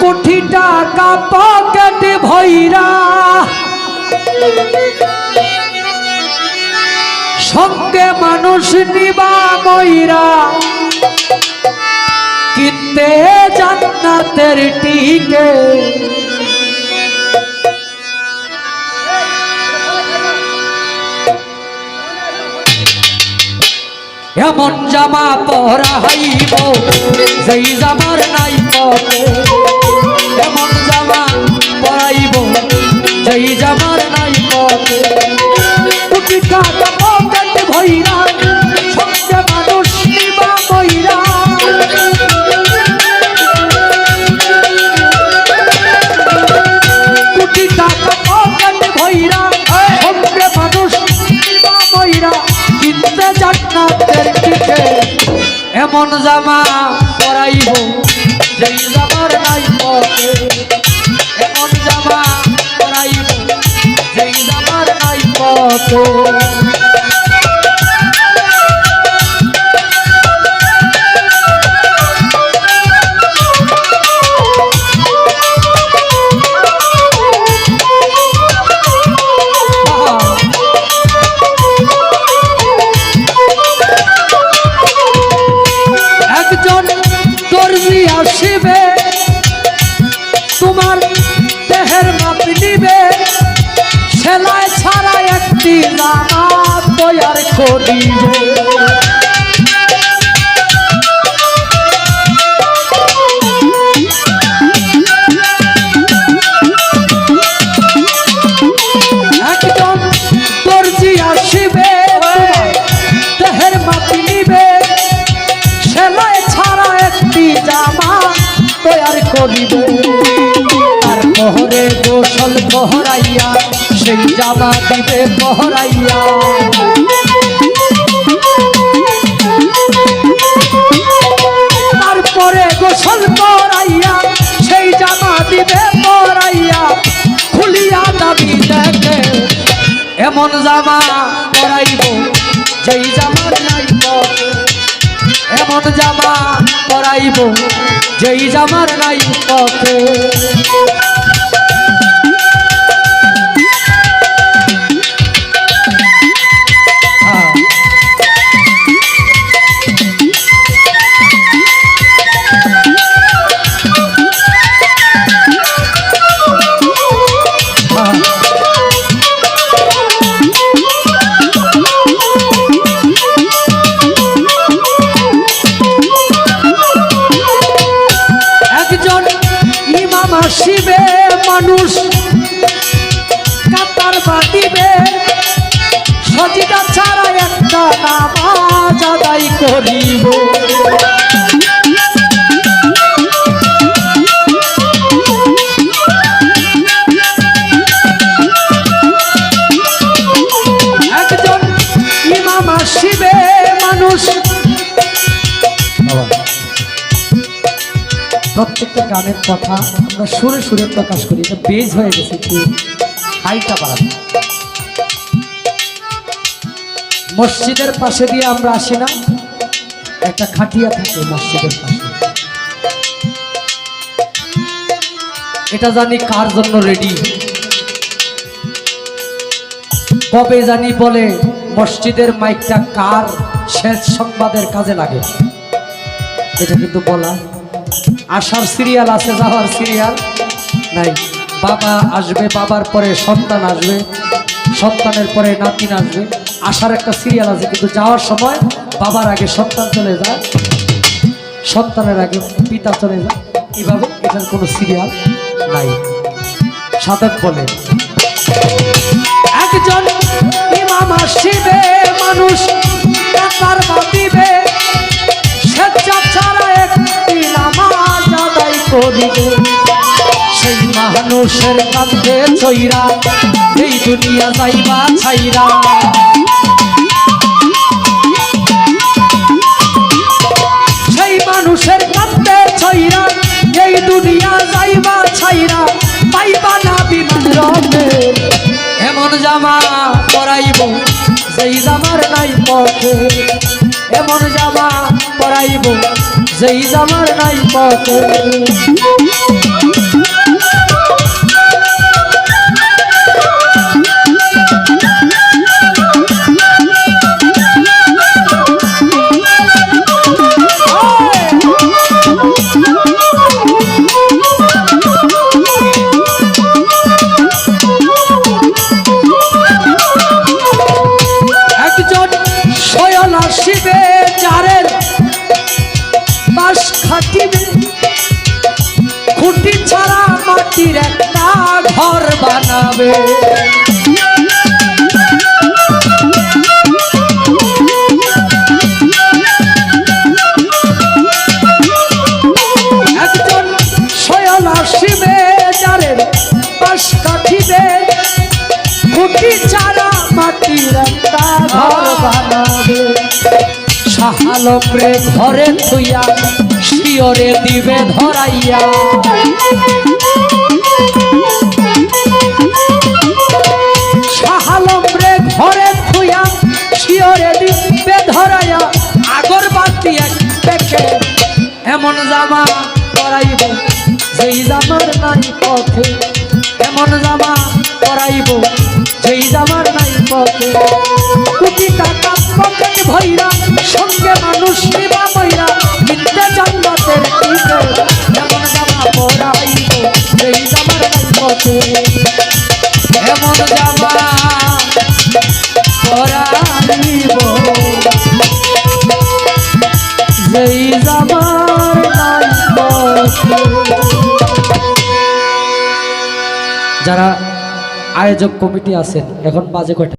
কোটি টাকা পকেট ভৈরা সঙ্গে মানুষ নিবা ময়রা কিনতে জান্নাতের টিকে। এমন জামা পরাইব যেই জামার নাই পরে। এমন জামা পরাইব, যেই জামার নাই পরে। মানুষ জামা সেলাই ছাড়া একটি জামা তৈয়ার করিবে। করিবে আর পহরে গোসল পহরাইয়া জামা দিবে পহরাইয়া তারপরে গোসল পরাইয়া সেই জামা দিবে পরাইয়া খুলিয়া দাবি দেখে, এমন জামা পরাইব, যেই জামার নাই পরে। এমন জামা পরাইব, যেই জামার নাই পথে। আসিবে মানুষ কাতার বাঁধিবে। সজিদা ছাড়া একটা নামাজ আদায় করিব। একজন ইমাম আসিবে মানুষ প্রত্যেকটা গানের কথা আমরা সুরে সুরে প্রকাশ করি। এটা বেজ হয়ে গেছে একটু হাইটা বাড়ানো মসজিদের পাশে দিয়ে আমরা আসি না, একটা খাটিয়া থাকে মসজিদের পাশে। এটা জানি কার জন্য রেডি কবে জানি বলে মসজিদের মাইকটা কার শেষ সংবাদের কাজে লাগে? এটা কিন্তু বলা আসার সিরিয়াল আছে, যাওয়ার সিরিয়াল নাই। বাবা আসবে, বাবার পরে সন্তান আসবে, সন্তানের পরে নাতিন আসবে। আসার একটা সিরিয়াল আছে, কিন্তু যাওয়ার সময় বাবার আগে সন্তান চলে যায়, সন্তানের আগে পিতা চলে যায়। এভাবে এটার কোনো সিরিয়াল নাই। সাধক বলে, একজন মানুষ তার বাঁধিবে করিবে। সেই মানুষের কাঁদবে চৈরা এই দুনিয়া যাইবা ছাইরা। সেই মানুষের কাঁদবে ছইরা এই দুনিয়া যাইবা ছাইরা, পাইবা না রবে এমন জামা পরাইব যেই জামার নাই পথে। এমন জামা পরাইব যেই জামার নাই পথে একজন স্বয়ন খাটিবে খুঁটি ছাড়া মাটির একটা ঘর বানাবে। মাটির একটা ঘর বানাবে। সাহালমরে ঘরে থুইয়া শিওরে দিবে ঘরে থুইয়া শিওরে দিবে ধরাইয়া। আগর এমন জামা পরাইব, যেই জামার নাই পথে। এমন জামা পরাইব, যেই জামার নাই পথে। কোটি টাকা পকেট ভৈরা যারা আয়োজক কমিটি আছেন এখন বাজে কয়টা?